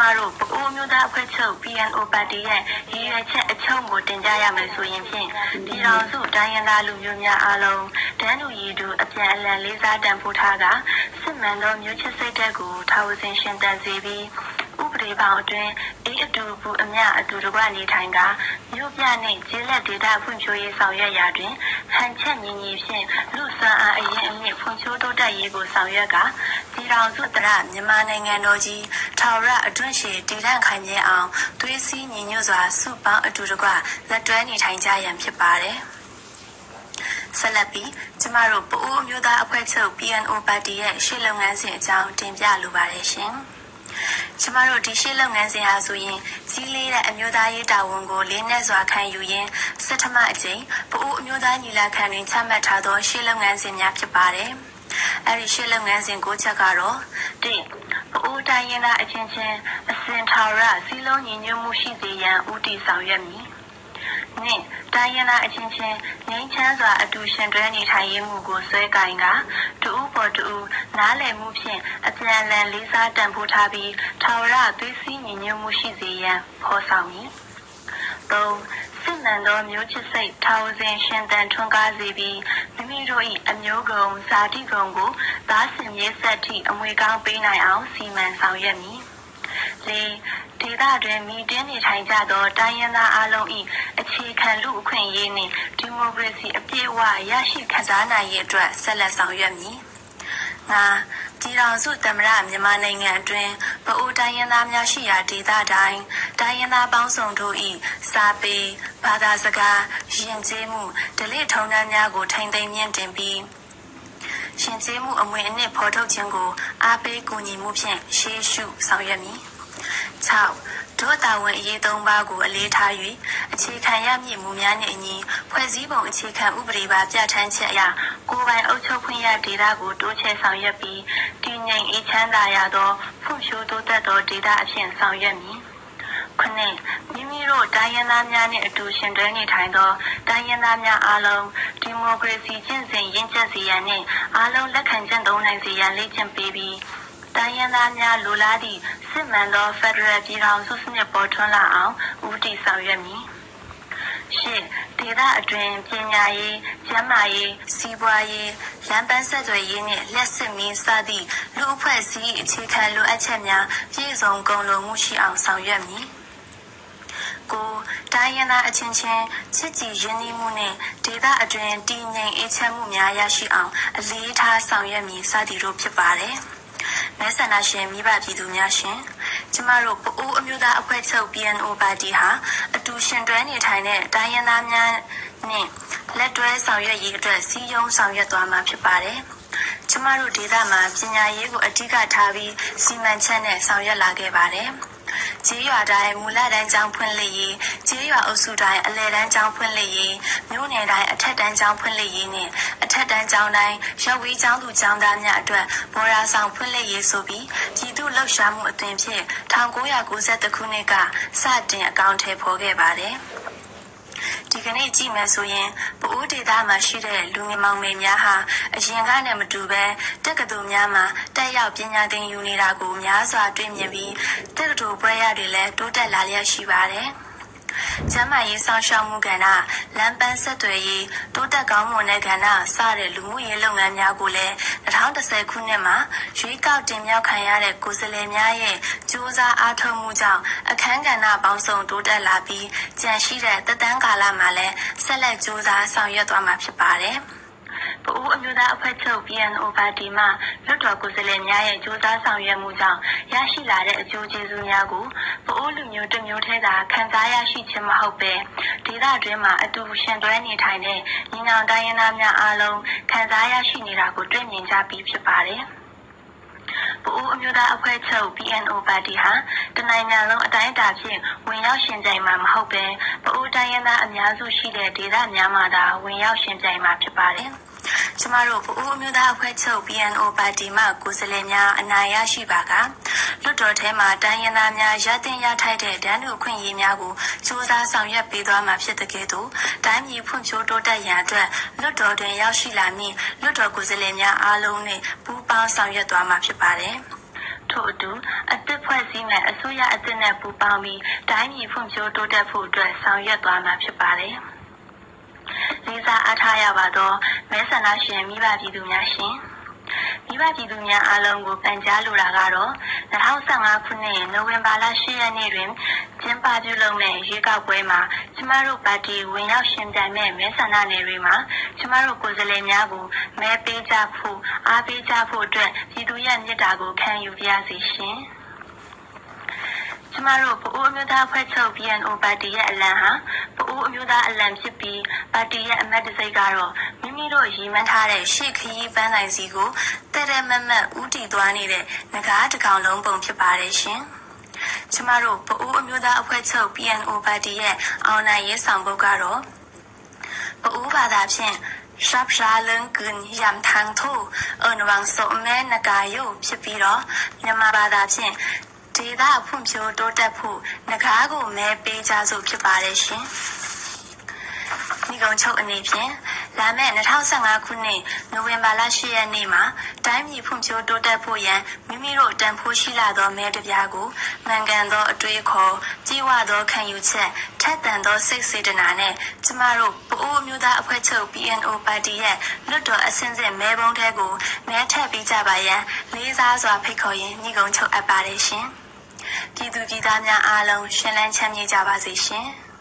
မတို့ပအိုးမျိုးသားအဖွဲ့ချုပ် PNO ပါတီရဲ့ရည်ရွယ်ချက်အချုပ်ကိုတင်ကြရမယ်ဆိုရင်ဖြင့်ဒီတော်စုတိုင်းရင်းသားလူမျိုးများအားလုံးတန်းတူရည်တူအပြန်အလှန်လေးစားတန်ဖိုးထားကစစ်မှန်သောမျိုးချစ်စိတ်ဓာတ်ကိုထားဝစဉ်ရှင်သန်စေပြီးဥပဒေပေါင်းအတွင်းအေးအတူဘူးအမျှအတူတကွနေထိုင်ကမြို့ပြနှင့်ကျေးလက်ဒေသဖွံ့ဖြိုးရေးဆောင်ရွက်ရာတွင်ဟန်ချက်ညီညီဖြင့်လူစွမ်းအားအရင်အမြင့်ဖွံ့ဖြိုးတိုးတက်ရေးကိုဆောင်ရွက်က ပြည်ထောင်စုတရမြန်မာနိုင်ငံတော်ကြီးထာဝရအတွင်းရှိတည်တံ့ခိုင်မြဲအောင်သွေးစည်းညီညွတ်စွာစုပေါင်းအတူတကွလက်တွဲနေထိုင်ကြရန်ဖြစ်ပါတယ်။ဆက်လက်ပြီးကျမတို့ပအိုးအမျိုးသားအဖွဲ့ချုပ် PNO ပါတီရဲ့ရှေ့လုပ်ငန်းစဉ်အကြောင်းတင်ပြလိုပါတယ်ရှင်။ကျမတို့ဒီရှေ့လုပ်ငန်းစဉ်ဟာဆိုရင်စီးလေးတဲ့အမျိုးသားရေးတာဝန်ကိုလေးနက်စွာခံယူရင်းစက်ထမအကျိန်ပအိုးအမျိုးသားညီလာခံတွင်ချမှတ်ထားသောရှေ့လုပ်ငန်းစဉ်များဖြစ်ပါတယ်။ အဲဒီရှေ့လုပ်ငန်းစဉ်ကိုချက်ကတော့၁ပအိုးတိုင်းရင်းသားအချင်းချင်းအစဉ်ထာဝရစီလုံးညီညွတ်မှုရှိစေရန်ဦးတည်ဆောင်ရွက်မည်။နှင့်တိုင်းရင်းသားအချင်းချင်းငြိမ်းချမ်းစွာအတူရှင်တွဲနေထိုင်ရေးမှုကိုဆွဲကင်ကတူဦးပေါ်တူဦးနားလည်မှုဖြင့်အပြန်အလှန်လေးစားတန်ဖိုးထားပြီးထာဝရသွေးစည်းညီညွတ်မှုရှိစေရန်ဖော်ဆောင်မည်။၃စစ်မှ န်သောမျိုးချစ်စိတ်ထာဝစဉ်ရှင်သန်ထွန်းကားစေပြီးမိမိတို့၏အမျိုးကုံဇာတိကုံကိုသားစင်မြေဆက်ထိအမွေကောင်းပေးနိုင်အောင်စီမံဆောင်ရွက်မည်။၄ဒေသတွင်မိတင်းနေထိုင်ကြသောတိုင်းရင်းသားအလုံး၏အခြေခံလူအခွင့်အရေးနှင့်ဒီမိုကရေစီအပြည့်အဝရရှိခံစားနိုင်ရေးအတွက်ဆက်လက်ဆောင်ရွက်မည်။ငါပြည်တော်စုသမရမြန်မာနိုင်ငံအတွင်းပအိုးတိုင်းရင်းသားများရှိရာဒေသတိုင်းတိုင်းရင်းသားပေါင်းစုံတို့၏စာပေ ဘာသာစကားယဉ်ကျေးမှုဓလေ့ထုံးတမ်းများကိုထိမ့်သိမ်းမြင့်တင်ပြီးရှင်ကျေးမှုအမွေအနှစ်ဖော်ထုတ်ခြင်းကိုအားပေးကူညီမှုဖြင့်ရှေးရှုဆောင်ရွက်မည်6ဒုတာဝန်အရေးသုံးပါးကိုအလေးထား၍အခြေခံရမည့်မူများနှင့်အညီဖွဲ့စည်းပုံအခြေခံဥပဒေပါပြဋ္ဌာန်းချက်အရကိုယ်ပိုင်အုပ်ချုပ်ခွင့်ရဒေသကိုတိုးချဲ့ဆောင်ရွက်ပြီးတည်ငြိမ်အေးချမ်းသာရသောဖွံ့ဖြိုးတိုးတက်သောဒေသအဖြစ်ဆောင်ရွက်မည်ခုနှစ်မိမိ တို့တိုင်းရင်းသားများနှင့်အတူရှင်တွဲနေထိုင်သောတိုင်းရင်းသားများအားလုံးဒီမိုကရေစီကျင့်စဉ်ရင့်ကျက်စေရန်နှင့်အားလုံးလက်ခံကျင့်သုံးနိုင်စေရန်လေ့ကျင့်ပေးပြီးတိုင်းရင်းသားများလိုလားသည့်စစ်မှန်သောဖက်ဒရယ်ပြည်ထောင်စုစနစ်ပေါ်ထွန်းလာအောင်ဦးတည်ဆောင်ရွက်မည်ရှစ်ဒေသအတွင်းပညာရေး၊ကျန်းမာရေး၊စီးပွားရေး၊လမ်းပန်းဆက်သွယ်ရေးနှင့်လက်စစ်မင်းစသည့်လူအဖွဲ့အစည်းအခြေခံလိုအပ်ချက်များပြည့်စုံကုန်လုံးမှုရှိအောင်ဆောင်ရွက်မည်။ ကိုတိုင်းရင်းသားအချင်းချင်းချစ်ကြည်ရင်းနှီးမှုနဲ့ဒေသအတွင်းတည်ငြိမ်အေးချမ်းမှုများရရှိအောင်အလေးထားဆောင်ရွက်မည်စသည်တို့ဖြစ်ပါတယ်။မဲဆန္ဒရှင်မိဘပြည်သူများရှင်ကျမတို့ပအိုးအမျိုးသားအဖွဲ့ချုပ် PNO ပါတီဟာအတူရှင်တွဲနေထိုင်တဲ့တိုင်းရင်းသားများနဲ့လက်တွဲဆောင်ရွက်ရေးအတွက်စီးရုံးဆောင်ရွက်သွားမှာဖြစ်ပါတယ်။ကျမတို့ဒေသမှာပညာရေးကိုအထူးကထားပြီးစီမံချက်နဲ့ဆောင်ရွက်လာခဲ့ပါတယ်။ ကျေးရွာတိုင်းမူလတန်းကျောင်းဖွင့်လှစ်ရေးကျေးရွာအုပ်စုတိုင်းအလယ်တန်းကျောင်းဖွင့်လှစ်ရေးမြို့နယ်တိုင်းအထက်တန်းကျောင်းဖွင့်လှစ်ရေးနဲ့အထက်တန်းကျောင်းတိုင်းရပ်ဝေးကျောင်းသူကျောင်းသားများအတွက်ဘော်ရာဆောင်ဖွင့်လှစ်ရေးဆိုပြီးပြည်သူ့လှုပ်ရှားမှုအသွင်ဖြင့်1992ခုနှစ်ကစတင်အကောင့်ထဲပေါ်ခဲ့ပါတယ်။ ဒီကနေ့ကြည့်မယ်ဆိုရင်ပအိုးဒေသမှာရှိတဲ့လူငယ်မောင်မယ်များဟာအရင်ကနဲ့မတူပဲတက္ကသိုလ်များမှာတက်ရောက်ပညာသင်ယူနေတာကိုများစွာတွေ့မြင်ပြီးတက္ကသိုလ်ပွဲရတွေလည်းတိုးတက်လာလျက်ရှိပါတယ်။ ကျန်းမာရေးစောင့်ရှောက်မှုကဏ္ဍလမ်းပန်းဆက်သွယ်ရေးတိုးတက်ကောင်းမွန်တဲ့ကဏ္ဍစတဲ့လူမှုရေးလုပ်ငန်းများကိုလည်း2010ခုနှစ်မှာရွေးကောက်တင်မြှောက်ခံရတဲ့ကိုယ်စားလှယ်များရဲ့ကြိုးစားအားထုတ်မှုကြောင့်အခမ်းကဏ္ဍပေါင်းစုံတိုးတက်လာပြီးကြန့်ရှိတဲ့သက်တမ်းကာလမှာလည်းဆက်လက်ကြိုးစားဆောင်ရွက်သွားမှာဖြစ်ပါတယ်။ ပအိုးအမျိုးသားအဖွဲ့ချုပ် PNO ပါတီမှ လွှတ်တော်ကိုယ်စားလှယ်များရဲ့ ကြိုးစားဆောင်ရွက်မှုကြောင့် ရရှိလာတဲ့ အကျိုးကျေးဇူးများကို ပအိုးလူမျိုးတစ်မျိုးထဲသာ ခံစားရရှိခြင်းမဟုတ်ပဲဒေသတွင်းမှာ အတူရှင်တွဲနေထိုင်တဲ့ ညီနောင်တိုင်းရင်းသားများအားလုံး ခံစားရရှိနေတာကို တွေ့မြင်ကြပြီးဖြစ်ပါတယ်။ပအိုးအမျိုးသားအဖွဲ့ချုပ် PNO ပါတီဟာ တနိုင်ငံလုံးအတိုင်းအတာဖြင့် ဝင်ရောက်ရှင်ပြိုင်မှာမဟုတ်ပဲပအိုးတိုင်းရင်းသားအများစုရှိတဲ့ ဒေသများမှာသာ ဝင်ရောက်ရှင်ပြိုင်မှာဖြစ်ပါတယ်။ ကျမတို့ပအိုးအမျိုးသားအဖွဲ့ချုပ် PNO ပါတီမှကိုယ်စားလှယ်များအနိုင်ရရှိပါကလွတ်တော်ထဲမှာတိုင်းရင်းသားများရတင်ရထိုက်တဲ့ဒန်းတို့ခွင့်ရေးများကိုစူးစမ်းဆောင်ရွက်ပေးသွားမှာဖြစ်တဲ့ကဲ့သို့တိုင်းပြည်ဖွံ့ဖြိုးတိုးတက်ရန်အတွက်လွတ်တော်တွင်ရောက်ရှိလာမည့်လွတ်တော်ကိုယ်စားလှယ်များအားလုံးနှင့်ပူးပေါင်းဆောင်ရွက်သွားမှာဖြစ်ပါတယ်။ထို့အတူအသစ်ဖွဲ့စည်းမဲ့အစိုးရအသစ်နဲ့ပူးပေါင်းပြီးတိုင်းပြည်ဖွံ့ဖြိုးတိုးတက်ဖို့အတွက်ဆောင်ရွက်သွားမှာဖြစ်ပါတယ်။ လေးစားအားထားရပါတော့မဲဆန္ဒရှင်မိဘပြည်သူများရှင်။မိဘပြည်သူများအားလုံးကိုပန်ကြားလိုတာကတော့2015ခုနှစ်နိုဝင်ဘာလ10ရက်နေ့တွင်ကျင်းပပြုလုပ်မယ့်ရွေးကောက်ပွဲမှာကျမတို့ပါတီဝင်ရောက်ရှင်ပြိုင်မဲ့မဲဆန္ဒနယ်တွေမှာကျမတို့ကိုယ်စားလှယ်များကိုမဲပေးကြဖို့အားပေးကြဖို့အတွက်ပြည်သူရဲ့မြစ်တာကိုခံယူပါရစေရှင်။ ကျမတို့ပအိုးအမျိုးသားဖွဲ့ချုပ် BNO ပါတီရဲ့အလံဟာပအိုးအမျိုးသားအလံဖြစ်ပြီးပါတီရဲ့အမတ်တစိတ်ကတော့မိမိတို့ရည်မှန်းထားတဲ့ရှေ့ခရီးပန်းတိုင်စီကိုတဲတဲမတ်မတ်ဦးတည်သွားနေတဲ့ငကားတစ်ကောင်လုံးပုံဖြစ်ပါတယ်ရှင်။ကျမတို့ပအိုးအမျိုးသားအဖွဲ့ချုပ် PNO ပါတီရဲ့အောင်နိုင်ရေးဆောင်ပုဒ်ကတော့ပအိုးဘာသာဖြင့်ရှပ်ရှာလန်ကင်ယမ်ထန်ထိုအန်ဝမ်ဆိုမဲနဂါယိုဖြစ်ပြီးတော့မြန်မာဘာသာဖြင့် ဒေသဖွံ့ဖြိုးတိုးတက်ဖို့ငကားကိုမဲပေးကြစို့ဖြစ်ပါတယ်ရှင်။ဒီကုန်းချုပ်အနေဖြင့်လာမယ့်2015ခုနှစ်နိုဝင်ဘာလ10ရက်နေ့မှာတိုင်းပြည်ဖွံ့ဖြိုးတိုးတက်ဖို့ရန်မိမိတို့တန်ဖိုးရှိလာသောမဲတစ်ပြားကိုမှန်ကန်သောအတွေးခေါ်ကြီးဝါသောခံယူချက်ထက်သန်သောစိတ်စေတနာနဲ့ကျမတို့ပအိုးအမျိုးသားအဖွဲ့ချုပ် BNO ပါတီရဲ့လွတ်တော်အစင်းစစ်မဲပုံးထဲကိုမဲထည့်ပေးကြပါရန်လေးစားစွာဖိတ်ခေါ်ရင်းညီကုန်းချုပ်အပ်ပါတယ်ရှင်။ ပြည်သူပြည်သားများအားလုံးရှင်လန်းချမ်းမြေ့ကြပါစေရှင်။